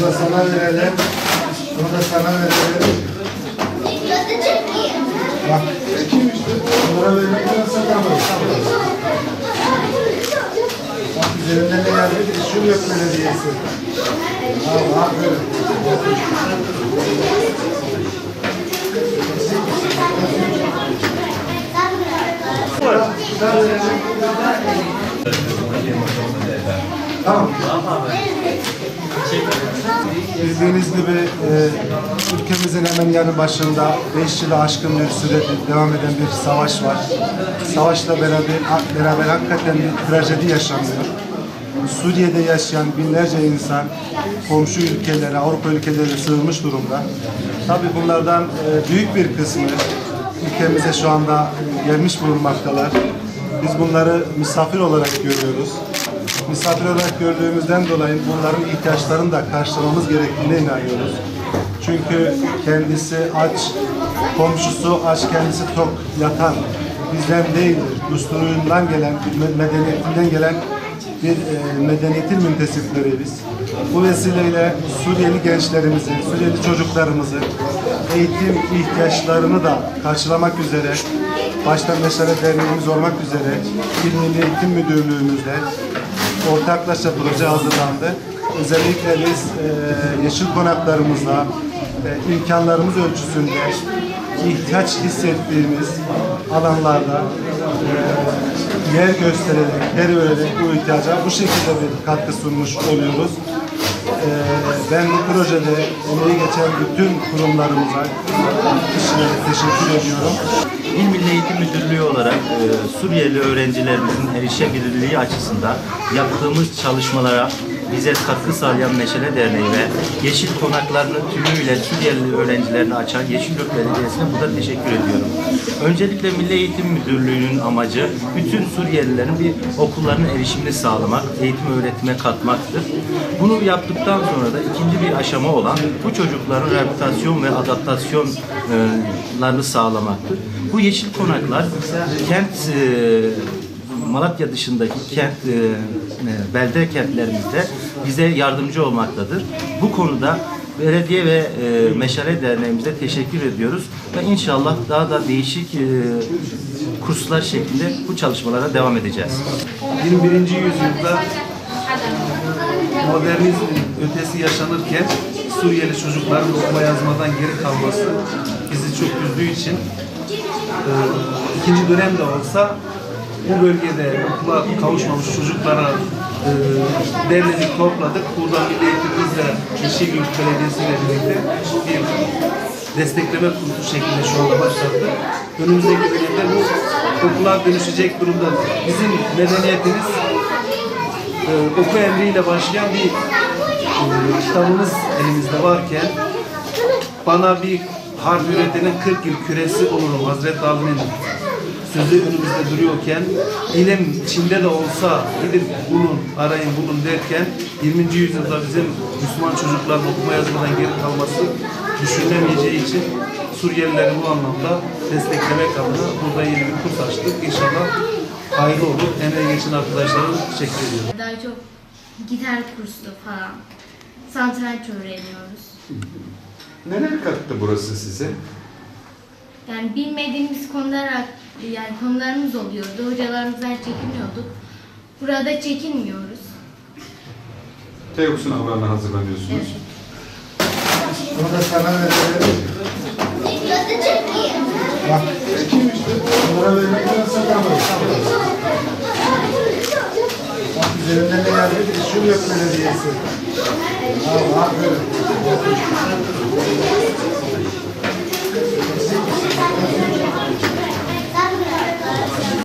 Bunu da sana verelim. Bunu da sana verelim. Bak. Bunlara sana verelim. Bak üzerinde ne yazıyor? İşim yok belediyesi. Al, aferin. Tamam. Bildiğiniz gibi e, ülkemizin hemen yanı başında 5 yılı aşkın bir süredir devam eden bir savaş var. Savaşla beraber, beraber hakikaten bir trajedi yaşanıyor. Suriye'de yaşayan binlerce insan komşu ülkelere, Avrupa ülkelerine sığınmış durumda. Tabii bunlardan e, büyük bir kısmı ülkemize şu anda gelmiş bulunmaktalar. Biz bunları misafir olarak görüyoruz misafir olarak gördüğümüzden dolayı bunların ihtiyaçlarını da karşılamamız gerektiğine inanıyoruz. Çünkü kendisi aç, komşusu aç, kendisi tok yatan bizden değildir. Düsturundan gelen, medeniyetinden gelen bir e, medeniyetin müntesipleri biz. Bu vesileyle Suriyeli gençlerimizi, Suriyeli çocuklarımızı eğitim ihtiyaçlarını da karşılamak üzere başta Meşale Derneğimiz olmak üzere İl Eğitim Müdürlüğümüzde ortaklaşa proje hazırlandı. Özellikle biz e, yeşil konaklarımızla e, imkanlarımız ölçüsünde ihtiyaç hissettiğimiz alanlarda e, yer göstererek, yer vererek bu ihtiyaca bu şekilde bir katkı sunmuş oluyoruz. E, ben bu projede emeği geçen bütün kurumlarımıza, kişilere teşekkür ediyorum. İl Milli Eğitim Müdürlüğü olarak e, Suriyeli öğrencilerimizin erişebilirliği açısından yaptığımız çalışmalara bize katkı sağlayan Meşale Derneği ve Yeşil Konaklarını tümüyle Suriyeli öğrencilerine açan Yeşilyurt Belediyesi'ne burada teşekkür ediyorum. Öncelikle Milli Eğitim Müdürlüğü'nün amacı bütün Suriyelilerin bir okullarına erişimini sağlamak, eğitim öğretime katmaktır. Bunu yaptıktan sonra da ikinci bir aşama olan bu çocukların rehabilitasyon ve adaptasyonlarını sağlamaktır. Bu yeşil konaklar kent e, Malatya dışındaki kent e, belde kentlerimizde bize yardımcı olmaktadır. Bu konuda belediye ve e, Meşale Derneğimize teşekkür ediyoruz ve inşallah daha da değişik e, kurslar şeklinde bu çalışmalara devam edeceğiz. 21. yüzyılda modernizmin ötesi yaşanırken Suriyeli çocukların okuma yazmadan geri kalması bizi çok üzdüğü için e, ikinci dönemde olsa bu bölgede okula kavuşmamış çocuklara e, derledik, topladık. Buradan Milli Eğitimimizle Yeşilyurt Belediyesi ile birlikte bir destekleme kursu şeklinde şu anda başlattık. Önümüzdeki dönemde bu okula dönüşecek durumda. Bizim medeniyetimiz e, oku emriyle başlayan bir e, kitabımız elimizde varken bana bir harf üretenin 40 yıl küresi olurum Hazreti Ali'nin sözü önümüzde duruyorken ilim Çin'de de olsa gidip bulun, arayın bulun derken 20. yüzyılda bizim Müslüman çocukların okuma yazmadan geri kalması düşünülemeyeceği için Suriyelileri bu anlamda desteklemek adına burada yeni bir kurs açtık. İnşallah hayırlı olur. Emeği geçen arkadaşlara teşekkür ediyorum. Daha çok gitar kursu falan. Satranç öğreniyoruz. Neler kattı burası size? Yani bilmediğimiz konular yani konularımız oluyordu. Hocalarımızdan çekiniyorduk. Burada çekinmiyoruz. TEOK sınavlarına hazırlanıyorsunuz. Evet. Bunu da sana verelim. Bak. Bunlara verelim. Bunu da sana verelim. Bak üzerinde ne yazıyor? İşim yok belediyesi. Al, aferin.